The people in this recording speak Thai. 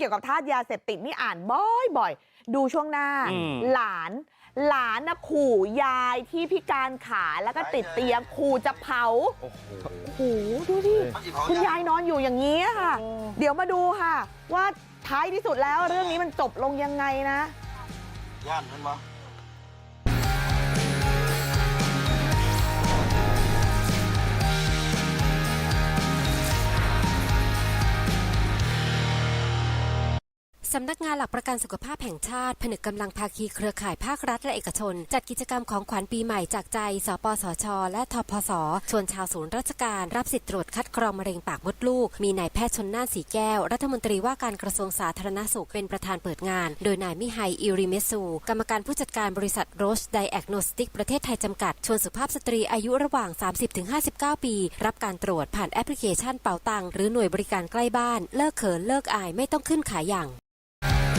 เกี่ยวกับทาสยาเสพติดนี่อ่านบ่อยๆดูช่วงหน้าอืมหลานหลานนะขู่ยายที่พิการขาแล้วก็ติดเตียงขู่จะเผาโอ้โหโอ้โหดูดิคุณยายนอนอยู่อย่างนี้อะค่ะ เดี๋ยวมาดูค่ะ ว่าท้ายที่สุดแล้วเรื่องนี้มันจบลงยังไงนะย่านมันบ่ สำนักงานหลักประกันสุขภาพแห่งชาติ ผนึกกำลังภาคีเครือข่ายภาครัฐและเอกชน จัดกิจกรรมของขวัญปีใหม่จากใจ สปสช และทพส ชวนชาวศูนย์ราชการ รับสิทธิ์ตรวจคัดกรองมะเร็งปากมดลูก มีนายแพทย์ชนน่านสีแก้ว รัฐมนตรีว่าการกระทรวงสาธารณสุขเป็นประธานเปิดงาน โดยนายมิไฮอิริเมซู กรรมการผู้จัดการบริษัทโรชไดแอกโนสติกประเทศไทยจำกัด ชวนสุภาพสตรีอายุระหว่าง 30-59 ปี รับการตรวจผ่านแอปพลิเคชันเป๋าตังหรือหน่วยบริการใกล้บ้าน เลิกเขินเลิกอายไม่ต้องขึ้นขายอย่าง you